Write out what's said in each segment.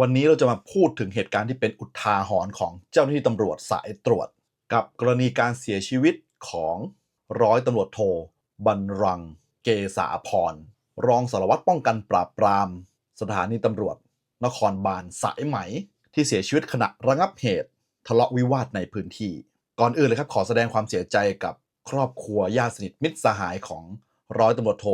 วันนี้เราจะมาพูดถึงเหตุการณ์ที่เป็นอุทาหรณ์ของเจ้าหน้าที่ตำรวจสายตรวจ กับกรณีการเสียชีวิตของร้อยตำรวจโทบันรัง เกษาพร รองสารวัตรป้องกันปราบปราม สถานีตำรวจ นครบาลสายไหม ที่เสียชีวิตขณะระงับเหตุ ทะเลาะวิวาทในพื้นที่ ก่อนอื่นเลยครับขอแสดงความเสียใจกับครอบครัวญาติสนิทมิตรสหายของร้อยตำรวจโท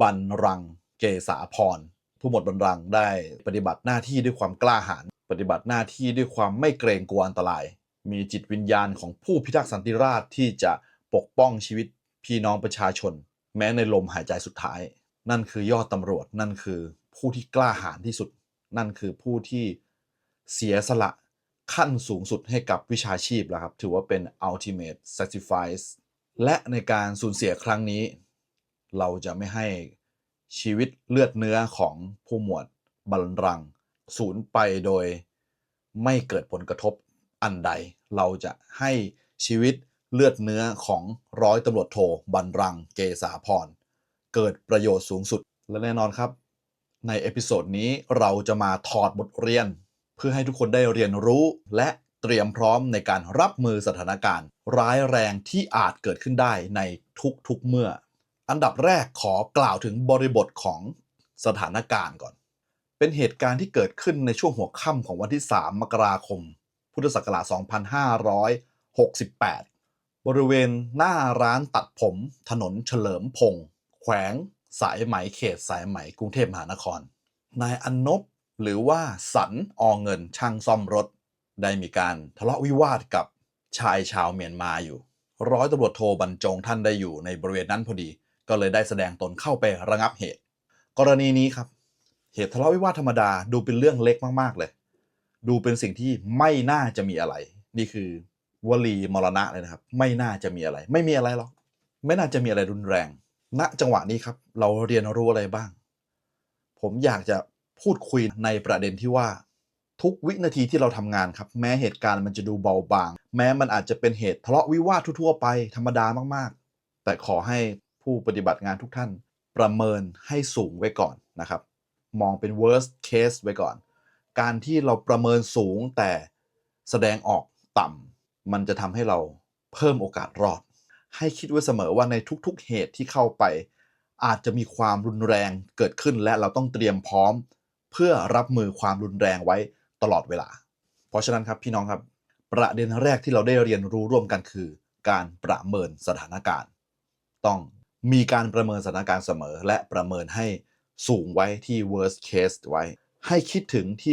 บันรัง เกษาพร ผู้หมดบันรังได้ปฏิบัติหน้าที่ด้วยความกล้าหาญปฏิบัติหน้าที่ด้วยความไม่เกรงกลัวอันตราย มีจิตวิญญาณของผู้พิทักษ์สันติราษฎร์ที่จะปกป้องชีวิตพี่น้องประชาชน แม้ในลมหายใจสุดท้าย นั่นคือยอดตำรวจนั่นคือผู้ที่กล้าหาญที่สุด นั่นคือผู้ที่เสียสละขั้นสูงสุดให้กับวิชาชีพแล้วครับ ถือว่าเป็น ultimate sacrifice และในการสูญเสียครั้งนี้ เราจะไม่ให้ ชีวิตเลือดเนื้อของผู้หมวดบัลรังก์สูญไปโดยไม่เกิดผลกระทบอันใด เราจะให้ชีวิตเลือดเนื้อของร้อยตำรวจโทบัลรังก์เกษาพร เกิดประโยชน์สูงสุดและแน่นอนครับ ในเอพิโซดนี้เราจะมาถอดบทเรียน เพื่อให้ทุกคนได้เรียนรู้และเตรียมพร้อมในการรับมือสถานการณ์ ร้ายแรงที่อาจเกิดขึ้นได้ในทุกๆเมื่อ อันดับแรกขอกล่าวถึงบริบทของสถานการณ์ก่อน เป็นเหตุการณ์ที่เกิดขึ้นในช่วงหัวค่ำของวันที่ 3 มกราคม พุทธศักราช 2568 บริเวณหน้าร้านตัดผมถนนเฉลิมพงษ์แขวง สายไหมเขตสายไหมกรุงเทพมหานคร นายอนนบหรือว่าสันออเงินช่างซ่อมรถ ได้มีการทะเลาะวิวาทกับชายชาวเมียนมาอยู่ ร้อยตำรวจโทบรรจงท่านได้อยู่ในบริเวณนั้นพอดี ก็เลยได้แสดงตนเข้าไประงับเหตุ กรณีนี้ครับ เหตุทะเลาะวิวาทธรรมดาดูเป็นเรื่องเล็กมากๆเลย ดูเป็นสิ่งที่ไม่น่าจะมีอะไร นี่คือวลีมรณะเลยนะครับ ไม่น่าจะมีอะไร ไม่มีอะไรหรอกไม่น่าจะมีอะไรรุนแรง ณจังหวะนี้ครับ เราเรียนรู้อะไรบ้าง ผมอยากจะพูดคุยในประเด็นที่ว่า ทุกวินาทีที่เราทำงานครับ แม้เหตุการณ์มันจะดูเบาบาง แม้มันอาจจะเป็นเหตุทะเลาะวิวาททั่วๆไปธรรมดามากๆ แต่ขอให้ ผู้ปฏิบัติงานทุกท่าน ประเมินให้สูงไว้ก่อนนะครับ มองเป็น worst case ไว้ก่อน การที่เราประเมินสูงแต่แสดงออกต่ำมันจะทำให้เราเพิ่มโอกาสรอด ให้คิดไว้เสมอว่าในทุกๆเหตุที่เข้าไป อาจจะมีความรุนแรงเกิดขึ้นและเราต้องเตรียมพร้อม เพื่อรับมือความรุนแรงไว้ตลอดเวลา เพราะฉะนั้นครับพี่น้องครับ ประเด็นแรกที่เราได้เรียนรู้ร่วมกันคือ การประเมินสถานการณ์ ต้อง มีการประเมินสถานการณ์เสมอและประเมินให้สูงไว้ที่ worst case ไว้ให้คิดถึงที่